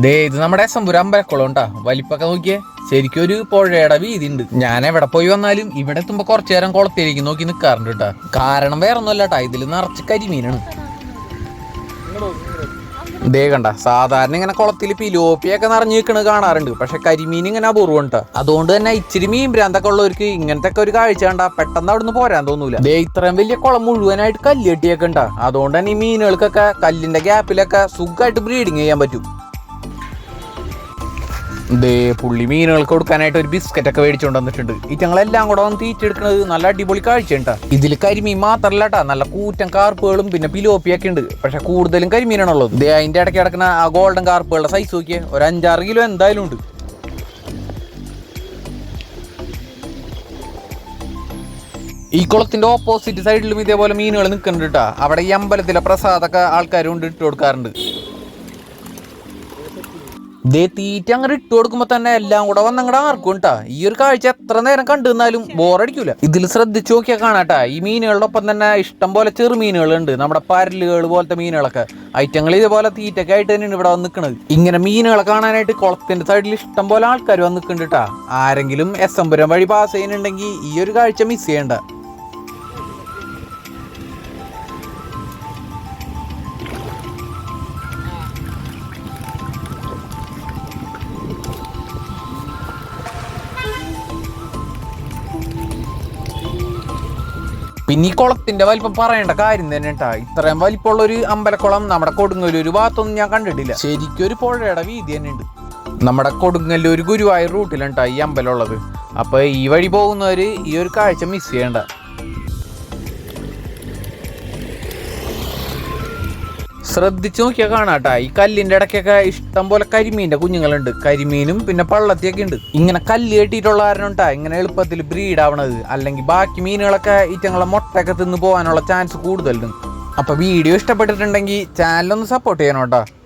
ദേ ഇത് നമ്മുടെ എസംപുരം അമ്പലക്കുളം ഉണ്ടാ വലിപ്പൊക്കെ നോക്കിയേ. ശരിക്കും ഒരു പുഴയുടെ വീതി ഉണ്ട് ഞാൻ എവിടെ പോയി വന്നാലും ഇവിടെ എത്തുമ്പോ കുറച്ചു നേരം കുളത്തിലേക്ക് നോക്കി നിൽക്കാറുണ്ട് കേട്ടാ കാരണം വേറെ ഒന്നുമല്ല കേട്ടാ ഇതിൽ നിറച്ച് കരിമീനാണ്. ദേ കണ്ട. സാധാരണ ഇങ്ങനെ കുളത്തിൽ പിലോപ്പിയൊക്കെ നിറഞ്ഞു നിൽക്കുന്നത് കാണാറുണ്ട്. പക്ഷെ കരിമീൻ ഇങ്ങനെ അപൂർവം കേട്ടോ അതുകൊണ്ട് തന്നെ ഇച്ചിരി മീൻ ഭ്രാന്തൊക്കെ ഉള്ളവർക്ക് ഇങ്ങനത്തെ ഒക്കെ ഒരു കാഴ്ച കണ്ട പെട്ടെന്ന് അവിടുന്ന് പോരാൻ തോന്നൂല. ദേ ഇത്രയും വലിയ കുളം മുഴുവനായിട്ട് കല്ല് കെട്ടിയൊക്കെ ഉണ്ടാ അതുകൊണ്ട് തന്നെ ഈ മീനുകൾക്കൊക്കെ കല്ലിന്റെ ഗ്യാപ്പിലൊക്കെ സുഖമായിട്ട് ബ്രീഡിങ് ചെയ്യാൻ പറ്റും. ദേ പുള്ളി മീനുകൾക്ക് കൊടുക്കാനായിട്ട് ഒരു ബിസ്ക്കറ്റ് ഒക്കെ മേടിച്ചുകൊണ്ട് വന്നിട്ടുണ്ട് ഇറ്റങ്ങളെല്ലാം കൂടെ വന്ന് തീറ്റെടുക്കുന്നത് നല്ല അടിപൊളി കാഴ്ചയുണ്ടാ ഇതിൽ കരിമീൻ മാത്രല്ല കേട്ടാ നല്ല കൂറ്റൻ കാർപ്പുകളും പിന്നെ പിലോപ്പിയൊക്കെ ഉണ്ട്. പക്ഷെ കൂടുതലും കരിമീനാണുള്ളത്. ദേ അതിന്റെ ഇടയ്ക്ക് കിടക്കുന്ന ആ ഗോൾഡൻ കാർപ്പുകളുടെ സൈസ് നോക്കിയേ ഒരു അഞ്ചാറ് കിലോ എന്തായാലും ഉണ്ട്. ഈ കുളത്തിന്റെ ഓപ്പോസിറ്റ് സൈഡിലും ഇതേപോലെ മീനുകൾ നിൽക്കുന്നുണ്ട് കേട്ടാ അവിടെ ഈ അമ്പലത്തിലെ പ്രസാദൊക്കെ ആൾക്കാരും ഇട്ട് കൊടുക്കാറുണ്ട്. ദേ തീറ്റ അങ്ങനെ ഇട്ട് കൊടുക്കുമ്പോ തന്നെ എല്ലാം കൂടെ വന്ന് അങ്ങടെ ആർക്കും കേട്ടാ ഈ ഒരു കാഴ്ച എത്ര നേരം കണ്ടു ബോറടിക്കൂല. ഇതിൽ ശ്രദ്ധിച്ചു നോക്കിയാൽ കാണാട്ടാ. ഈ മീനുകളുടെ ഒപ്പം തന്നെ ഇഷ്ടം പോലെ ചെറു മീനുകളുണ്ട്. നമ്മുടെ പരലുകൾ പോലത്തെ മീനുകളൊക്കെ. ഐറ്റങ്ങൾ ഇതേപോലെ തീറ്റൊക്കെ ആയിട്ട് തന്നെയാണ് ഇവിടെ വന്ന് നിൽക്കുന്നത് ഇങ്ങനെ മീനുകളെ കാണാനായിട്ട് കുളത്തിന്റെ സൈഡിൽ ഇഷ്ടം പോലെ ആൾക്കാർ വന്ന് നിൽക്കുന്നുണ്ട് ആരെങ്കിലും എസ് എംപുരം വഴി പാസ് ചെയ്യുന്നുണ്ടെങ്കിൽ ഈ ഒരു കാഴ്ച മിസ് ചെയ്യണ്ട. പിന്നെ ഈ കുളത്തിന്റെ വലിപ്പം പറയേണ്ട കാര്യം തന്നെ കേട്ടാ ഇത്രയും വലിപ്പമുള്ള ഒരു അമ്പലക്കുളം നമ്മുടെ കൊടുങ്ങല്ലൂർ ഭാഗത്തൊന്നും ഞാൻ കണ്ടിട്ടില്ല. ശരിക്കും ഒരു പുഴയുടെ വീതി തന്നെ ഉണ്ട്. നമ്മുടെ കൊടുങ്ങല്ലൂർ ഗുരുവായൂർ റൂട്ടിലാണ് ട്ടാ ഈ അമ്പലം ഉള്ളത്. അപ്പൊ ഈ വഴി പോകുന്നവര് ഈ ഒരു കാഴ്ച മിസ് ചെയ്യണ്ട. ശ്രദ്ധിച്ചു നോക്കിയാൽ കാണാട്ടാ. ഈ കല്ലിന്റെ ഇടയ്ക്കൊക്കെ ഇഷ്ടം പോലെ കരിമീന്റെ കുഞ്ഞുങ്ങളുണ്ട്. കരിമീനും പിന്നെ പള്ളത്തിയൊക്കെ ഉണ്ട്. ഇങ്ങനെ കല്ല് കെട്ടിയിട്ടുള്ള കാരണം ഇങ്ങനെ എളുപ്പത്തിൽ ബ്രീഡ് ആവണത്. അല്ലെങ്കിൽ ബാക്കി മീനുകളൊക്കെ ഈറ്റങ്ങളെ മുട്ടയൊക്കെ തിന്ന് പോകാനുള്ള ചാൻസ് കൂടുതലുണ്ട്. അപ്പൊ വീഡിയോ ഇഷ്ടപ്പെട്ടിട്ടുണ്ടെങ്കിൽ ചാനലൊന്ന് സപ്പോർട്ട് ചെയ്യണം